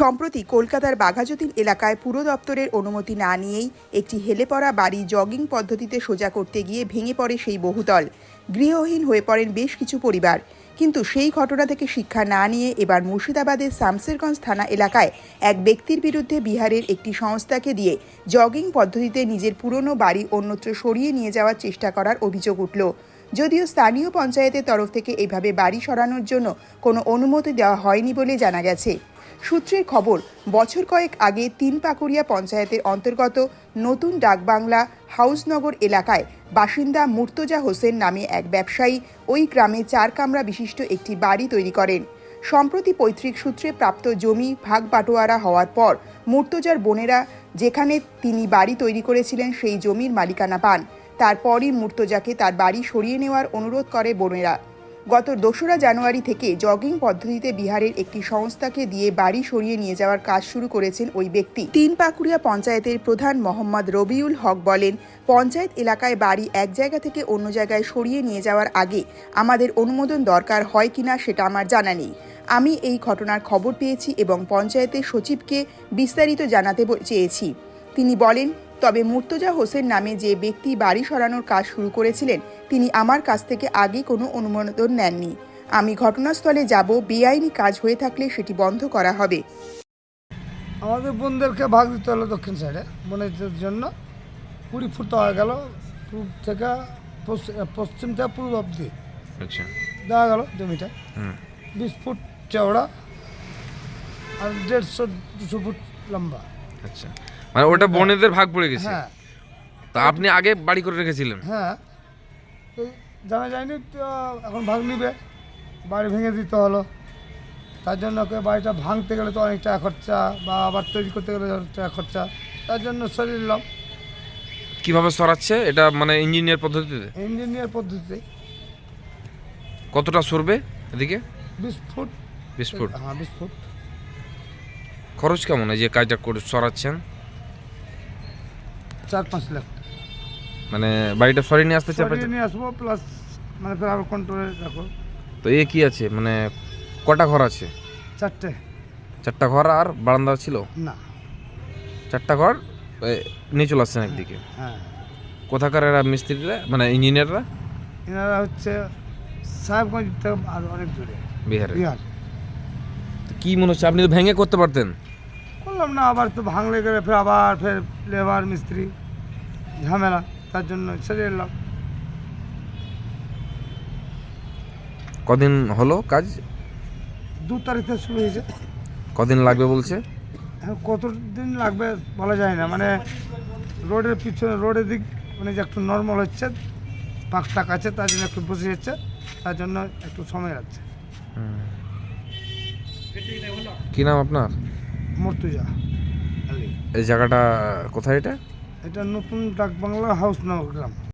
সম্প্রতি কলকাতার বাঘাযতীন এলাকায় পুর দপ্তরের অনুমতি না নিয়েই একটি হেলে পড়া বাড়ি জগিং পদ্ধতিতে সোজা করতে গিয়ে ভেঙে পড়ে সেই বহুতল। গৃহহীন হয়ে পড়েন বেশ কিছু পরিবার। কিন্তু সেই ঘটনা থেকে শিক্ষা না নিয়ে এবার মুর্শিদাবাদের শামসেরগঞ্জ থানা এলাকায় এক ব্যক্তির বিরুদ্ধে বিহারের একটি সংস্থাকে দিয়ে জগিং পদ্ধতিতে নিজের পুরনো বাড়ি অন্যত্র সরিয়ে নিয়ে যাওয়ার চেষ্টা করার অভিযোগ উঠল। যদিও স্থানীয় পঞ্চায়েতের তরফ থেকে এভাবে বাড়ি সরানোর জন্য কোনো অনুমতি দেওয়া হয়নি বলে জানা গেছে। সূত্রের খবর, বছর কয়েক আগে তিন পাকুড়িয়া পঞ্চায়েতের অন্তর্গত নতুন ডাকবাংলা হাউসনগর এলাকায় বাসিন্দা মুর্তজা হোসেন নামে এক ব্যবসায়ী ওই গ্রামে চার কামরা বিশিষ্ট একটি বাড়ি তৈরি করেন। সম্প্রতি পৈতৃক সূত্রে প্রাপ্ত জমি ভাগ বাটোয়ারা হওয়ার পর মুর্তজার বোনেরা যেখানে তিনি বাড়ি তৈরি করেছিলেন সেই জমির মালিকানা পান। তারপরই মুর্তজাকে তার বাড়ি সরিয়ে নেওয়ার অনুরোধ করে বোনেরা। গত দোসরা জানুয়ারি থেকে জগিং পদ্ধতিতে বিহারের একটি সংস্থাকে দিয়ে বাড়ি সরিয়ে নিয়ে যাওয়ার কাজ শুরু করেছেন ওই ব্যক্তি। তিন পাকুড়িয়া পঞ্চায়েতের প্রধান মোহাম্মদ রবিউল হক বলেন, পঞ্চায়েত এলাকায় বাড়ি এক জায়গা থেকে অন্য জায়গায় সরিয়ে নিয়ে যাওয়ার আগে আমাদের অনুমোদন দরকার হয় কিনা সেটা আমার জানা নেই। আমি এই ঘটনার খবর পেয়েছি এবং পঞ্চায়েতের সচিবকে বিস্তারিত জানাতে চেয়েছি। তিনি বলেন তবে মুর্তজা হোসেন নামে যে ব্যক্তি বাড়ি সরানোর কাজ শুরু করেছিলেন তিনি আমার কাছ থেকে আগে কোনো অনুমোদন নেননি। আমি ঘটনাস্থলে যাব বেআইনি কাজ হয়ে থাকলে সেটি বন্ধ করা হবে। আমাদের বোনদেরকে ভাগ দিতে হলো দক্ষিণ সাইডে বোনদের জন্য। কুড়ি ফুট হয়ে গেল পূর্ব থেকে পশ্চিম পশ্চিম থেকে পূর্ব অব্দি আচ্ছা। দেওয়া গেল জমিটা। বিশ ফুট চওড়া আর দেড়শো দুশো ফুট লম্বা। আচ্ছা। মানে ওটা বনেদের ভাগ পড়ে গেছে। হ্যাঁ। তা আপনি আগে বাড়ি করে রেখেছিলেন? হ্যাঁ। জানা যায়নি তো এখন ভাগ নিবে। বাড়ি ভেঙে দিতে হলো। তার জন্য ওকে বাড়িটা ভাঙতে গেলে তো অনেক টাকা খরচা বা আবার তৈরি করতে গেলে অনেক টাকা খরচা। তার জন্য সরিয়ে নিলাম। কীভাবে সরাচ্ছে? এটা মানে ইঞ্জিনিয়ার পদ্ধতিতে? ইঞ্জিনিয়ার পদ্ধতিতে। কতটা সরবে এদিকে? বিশ ফুট। বিশ ফুট। হ্যাঁ বিশ ফুট। খরচ কেমন? এই যে কাজটা করে সরাচ্ছেন? চার পাঁচ লাখ মানে বাড়িটা সরিয়ে নিয়ে আসতে চাপে সরিয়ে নিয়ে আসব প্লাস মানে ফের আবার কন্ট্রোলে রাখো তো এ কি আছে? মানে কটা ঘর আছে? চারটে। চারটা ঘর আর বারান্দা ছিল? না। চারটা ঘর নিয়ে চলে আসছেন একদিকে। হ্যাঁ। কোথাকার এরা মিস্ত্রিরা? মানে ইঞ্জিনিয়াররা এনারা হচ্ছে সাহেবগঞ্জ আর অনেক দূরে। বিহারে। বিহার। কি মনে হচ্ছে? আপনি তো ভেঙে করতে পারতেন। করলাম না আবার তো ভাঙলে গেলে ফের আবার ফের লেবার মিস্ত্রি। ঝামেলা তার জন্য ছেড়ে এলাম। কদিন হলো কাজ? দু তারিখ শুরু হয়েছে। কদিন লাগবে বলছে? এখন কত দিন লাগবে বলা যায় না। মানে রোডের পিছনে রোডের দিক মানে যে একটু নর্মাল হচ্ছে পাঁচটা কাছে তার জন্য একটু বসে যাচ্ছে তার জন্য একটু সময় লাগছে। কি নাম আপনার? মর্তুজা এই জায়গাটা কোথায় এটা? এটা নতুন ডাক বাংলা হাউস নগর গ্রাম।